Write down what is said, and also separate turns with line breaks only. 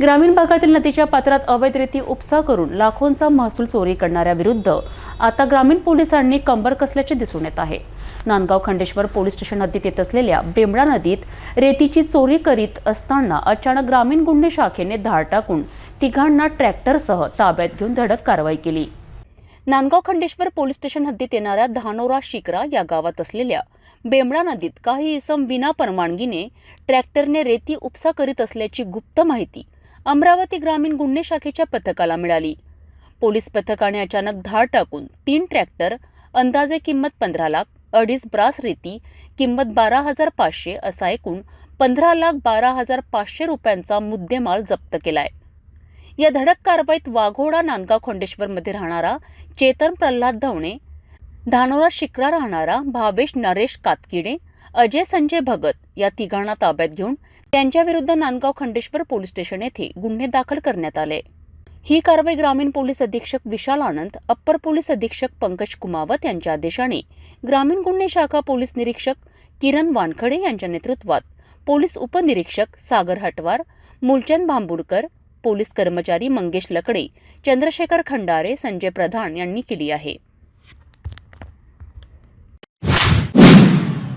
ग्रामीण भागातील नदीच्या पात्रात अवैधरीती उपसा करून लाखोंचा महसूल चोरी करणाऱ्या विरुद्ध आता ग्रामीण पोलिसांनी कंबर कसल्याचे दिसून येत आहे. नांदगाव खंडेश्वर पोलीस स्टेशन हद्दीत येत असलेल्या बेंबळा नदीत रेतीची चोरी करीत असताना अचानक ग्रामीण गुन्हे शाखेने धाड टाकून तिघांना ट्रॅक्टरसह ताब्यात घेऊन धडक कारवाई केली. नांदगाव खंडेश्वर पोलीस स्टेशन हद्दीत येणाऱ्या धानोरा शिकरा या गावात असलेल्या बेंबळा नदीत काही इसम विना परवानगीने ट्रॅक्टरने रेती उपसा करीत असल्याची गुप्त माहिती अमरावती ग्रामीण गुन्हे शाखेच्या पथकाला मिळाली. पोलीस पथकाने अचानक धाड टाकून तीन ट्रॅक्टर अंदाजे किंमत पंधरा लाख अडीच ब्रास रेती किंमत बारा हजार पाचशे असा एकूण पंधरा लाख बारा हजार पाचशे रुपयांचा मुद्देमाल जप्त केलाय. या धडक कारवाईत वाघोडा नांदगाव खंडेश्वरमध्ये राहणारा चेतन प्रल्हाद धवणे धानोरा शिकरा राहणारा भावेश नरेश कातकिडे अजय संजय भगत या तिघांना ताब्यात घेऊन त्यांच्याविरुद्ध नांदगाव खंडेश्वर पोलीस स्टेशन येथे गुन्हे दाखल करण्यात आले. ही कारवाई ग्रामीण पोलीस अधीक्षक विशाल आनंद अप्पर पोलीस अधीक्षक पंकज कुमावत यांच्या आदेशाने ग्रामीण गुन्हे शाखा पोलीस निरीक्षक किरण वानखडे यांच्या नेतृत्वात पोलीस उपनिरीक्षक सागर हटवार मूलचंद भांबुरकर पोलीस कर्मचारी मंगेश लकडे चंद्रशेखर खंडारे संजय प्रधान यांनी केली आहे.